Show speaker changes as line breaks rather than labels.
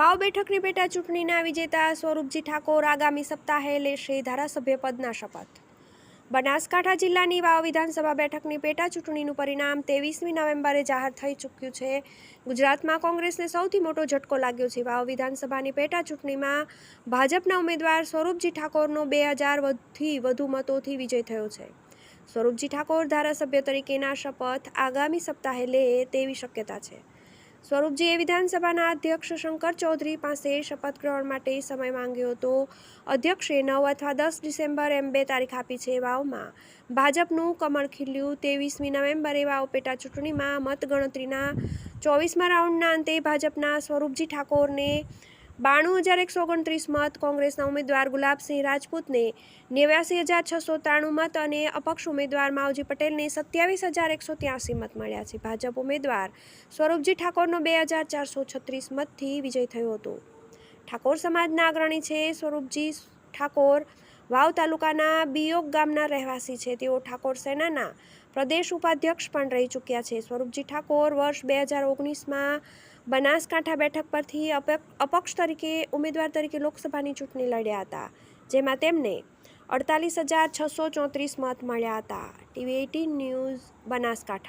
વાવ બેઠકની પેટા ચૂંટણીના વિજેતા સ્વરૂપજી ઠાકોર આગામી સપ્તાહે લેશે ધારાસભ્ય પદના શપથ. બનાસકાંઠા જિલ્લાની વાવ વિધાનસભા બેઠકની પેટા ચૂંટણીનું પરિણામ ત્રેવીસમી નવેમ્બરે જાહેર થઈ ચૂક્યું છે. ગુજરાતમાં કોંગ્રેસને સૌથી મોટો ઝટકો લાગ્યો છે. વાવ વિધાનસભાની પેટા ચૂંટણીમાં ભાજપના ઉમેદવાર સ્વરૂપજી ઠાકોરનો બે હજારથી વધુ મતોથી વિજય થયો છે. સ્વરૂપજી ઠાકોર ધારાસભ્ય તરીકેના શપથ આગામી સપ્તાહે લે તેવી શક્યતા છે. સ્વરૂપજીએ વિધાનસભાના અધ્યક્ષ શંકર ચૌધરી પાસે શપથ ગ્રહણ માટે સમય માંગ્યો હતો. અધ્યક્ષે નવ અથવા દસ ડિસેમ્બર એમ બે તારીખ આપી છે વાવમાં. ભાજપનું કમળ ખીલ્યું ત્રેવીસમી નવેમ્બરે વાવ પેટા ચૂંટણીમાં મતગણતરીના ચોવીસમા રાઉન્ડના અંતે ભાજપના સ્વરૂપજી ઠાકોરને બાણું હજાર એકસો ઓગણત્રીસ મત કોંગ્રેસના ઉમેદવાર ગુલાબસિંહ રાજપૂતને નેવ્યાસી હજાર છસો ત્રાણું મત અને અપક્ષ ઉમેદવાર માવજી પટેલને સત્યાવીસ હજાર એકસો ત્યાસી મત મળ્યા છે. ભાજપ ઉમેદવાર સ્વરૂપજી ઠાકોરનો બે હજાર ચારસો છત્રીસ મતથી વિજય થયો હતો. ઠાકોર સમાજના અગ્રણી છે. સ્વરૂપજી ઠાકોર વાવ તાલુકાના બિયોગ ગામના રહેવાસી છે. તેઓ ઠાકોર સેનાના પ્રદેશ ઉપાધ્યક્ષ પણ રહી ચૂક્યા છે. સ્વરૂપજી ઠાકોર વર્ષ બે હજાર ઓગણીસમાં બનાસકાંઠા બેઠક પરથી અપક- અપક્ષ તરીકે ઉમેદવાર તરીકે લોકસભાની ચૂંટણી લડ્યા હતા, જેમાં તેમને અડતાલીસ હજાર છસો ચોત્રીસ મત મળ્યા હતા. TV eighteen news Banaskantha.